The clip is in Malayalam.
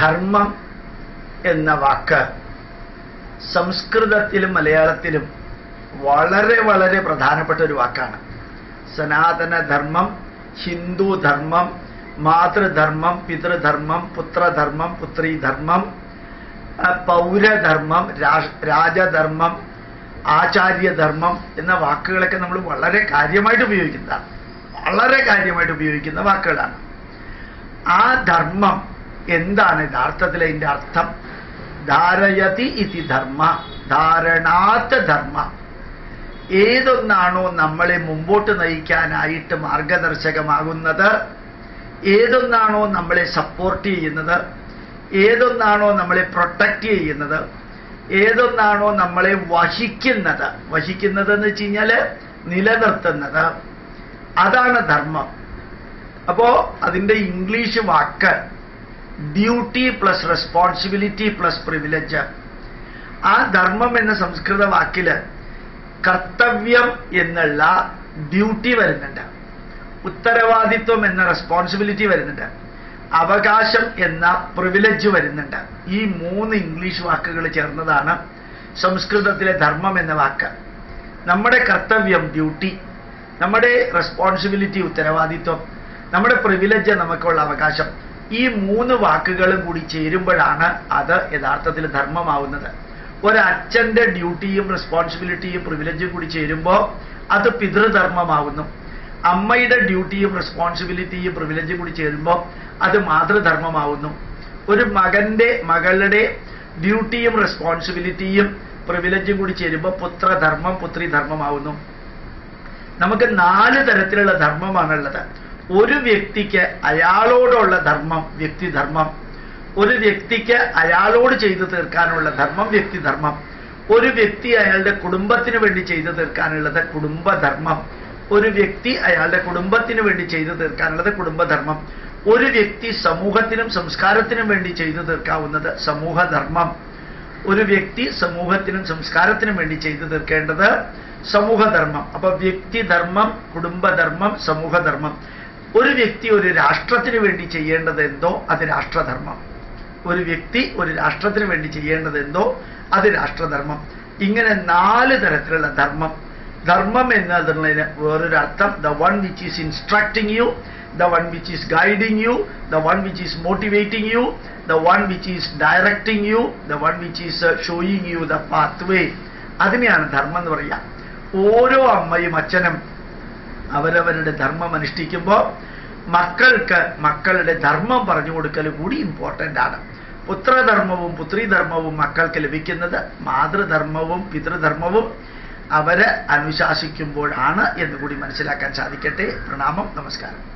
ധർമ്മം എന്ന വാക്ക് സംസ്കൃതത്തിലും മലയാളത്തിലും വളരെ വളരെ പ്രധാനപ്പെട്ട ഒരു വാക്കാണ്. സനാതനധർമ്മം ഹിന്ദു ധർമ്മം മാതൃധർമ്മം പിതൃധർമ്മം പുത്രധർമ്മം പുത്രീധർമ്മം പൗരധർമ്മം രാജധർമ്മം ആചാര്യധർമ്മം എന്ന വാക്കുകളൊക്കെ നമ്മൾ വളരെ കാര്യമായിട്ട് ഉപയോഗിക്കുന്നതാണ്. വളരെ കാര്യമായിട്ട് ഉപയോഗിക്കുന്ന വാക്കുകളാണ്. ആ ധർമ്മം എന്താണ് യഥാർത്ഥത്തിൽ അതിന്റെ അർത്ഥം? ധാരയതി ഇതി ധർമ്മ ധാരണാത്ത ധർമ്മ. ഏതൊന്നാണോ നമ്മളെ മുമ്പോട്ട് നയിക്കാനായിട്ട് മാർഗദർശകമാകുന്നത്? ഏതൊന്നാണോ നമ്മളെ സപ്പോർട്ട് ചെയ്യുന്നത്? ഏതൊന്നാണോ നമ്മളെ പ്രൊട്ടക്റ്റ് ചെയ്യുന്നത്? ഏതൊന്നാണോ നമ്മളെ വഹിക്കുന്നത്? വഹിക്കുന്നത് എന്ന് വെച്ച് കഴിഞ്ഞാൽ നിലനിർത്തുന്നത്. അതാണ് ധർമ്മം. അപ്പോ അതിന്റെ ഇംഗ്ലീഷ് വാക്ക് duty plus responsibility plus privilege ആ ധർമ്മം എന്ന സംസ്കൃത വാക്കിൽ കർത്തവ്യം എന്നുള്ള ഡ്യൂട്ടി വരുന്നുണ്ട്. ഉത്തരവാദിത്വം എന്ന റെസ്പോൺസിബിലിറ്റി വരുന്നുണ്ട്. അവകാശം എന്ന പ്രിവിലേജ് വരുന്നുണ്ട്. ഈ മൂന്ന് ഇംഗ്ലീഷ് വാക്കുകൾ ചേർന്നതാണ് സംസ്കൃതത്തിലെ ധർമ്മം എന്ന വാക്ക്. നമ്മുടെ കർത്തവ്യം ഡ്യൂട്ടി നമ്മുടെ റെസ്പോൺസിബിലിറ്റി ഉത്തരവാദിത്വം നമ്മുടെ പ്രിവിലേജ് നമുക്കുള്ള അവകാശം. ഈ മൂന്ന് വാക്കുകളും കൂടി ചേരുമ്പോഴാണ് അത് യഥാർത്ഥത്തിൽ ധർമ്മമാവുന്നത്. ഒരച്ഛന്റെ ഡ്യൂട്ടിയും റെസ്പോൺസിബിലിറ്റിയും പ്രിവിലേജും കൂടി ചേരുമ്പോൾ അത് പിതൃധർമ്മമാവുന്നു. അമ്മയുടെ ഡ്യൂട്ടിയും റെസ്പോൺസിബിലിറ്റിയും പ്രിവിലേജും കൂടി ചേരുമ്പോൾ അത് മാതൃധർമ്മമാവുന്നു. ഒരു മകന്റെ മകളുടെ ഡ്യൂട്ടിയും റെസ്പോൺസിബിലിറ്റിയും പ്രിവിലേജും കൂടി ചേരുമ്പോൾ പുത്രധർമ്മം പുത്രിധർമ്മമാവുന്നു. നമുക്ക് നാല് തരത്തിലുള്ള ധർമ്മമാണുള്ളത്. ഒരു വ്യക്തിക്ക് അയാളോടുള്ള ധർമ്മം വ്യക്തിധർമ്മം ഒരു വ്യക്തിക്ക് അയാളോട് ചെയ്തു തീർക്കാനുള്ള ധർമ്മം വ്യക്തിധർമ്മം ഒരു വ്യക്തി അയാളുടെ കുടുംബത്തിന് വേണ്ടി ചെയ്തു തീർക്കാനുള്ളത് കുടുംബധർമ്മം ഒരു വ്യക്തി അയാളുടെ കുടുംബത്തിന് വേണ്ടി ചെയ്തു തീർക്കാനുള്ളത് കുടുംബധർമ്മം ഒരു വ്യക്തി സമൂഹത്തിനും സംസ്കാരത്തിനും വേണ്ടി ചെയ്തു തീർക്കാവുന്നത് സമൂഹധർമ്മം ഒരു വ്യക്തി സമൂഹത്തിനും സംസ്കാരത്തിനും വേണ്ടി ചെയ്തു തീർക്കേണ്ടത് സമൂഹധർമ്മം അപ്പൊ വ്യക്തിധർമ്മം കുടുംബധർമ്മം സമൂഹധർമ്മം ഒരു വ്യക്തി ഒരു രാഷ്ട്രത്തിന് വേണ്ടി ചെയ്യേണ്ടത് എന്തോ അത് രാഷ്ട്രധർമ്മം. ഒരു വ്യക്തി ഒരു രാഷ്ട്രത്തിന് വേണ്ടി ചെയ്യേണ്ടത് എന്തോ അത് രാഷ്ട്രധർമ്മം. ഇങ്ങനെ നാല് തരത്തിലുള്ള ധർമ്മം. ധർമ്മം എന്നതിന് വേറൊരു അർത്ഥം the one which is instructing you the one which is guiding you the one which is motivating you the one which is directing you the one which is showing you the path way അതിനെയാണ് ധർമ്മം എന്ന് പറയുക. ഓരോ അമ്മയും അച്ഛനും അവരവരുടെ ധർമ്മം അനുഷ്ഠിക്കുമ്പോൾ മക്കൾക്ക് മക്കളുടെ ധർമ്മം പറഞ്ഞു കൊടുക്കൽ കൂടി ഇമ്പോർട്ടന്റ് ആണ്. പുത്രധർമ്മവും പുത്രിധർമ്മവും മക്കൾക്ക് ലഭിക്കുന്നത് മാതൃധർമ്മവും പിതൃധർമ്മവും അവർ അനുശാസിക്കുമ്പോഴാണ് എന്ന് കൂടി മനസ്സിലാക്കാൻ സാധിക്കട്ടെ. പ്രണാമം നമസ്കാരം.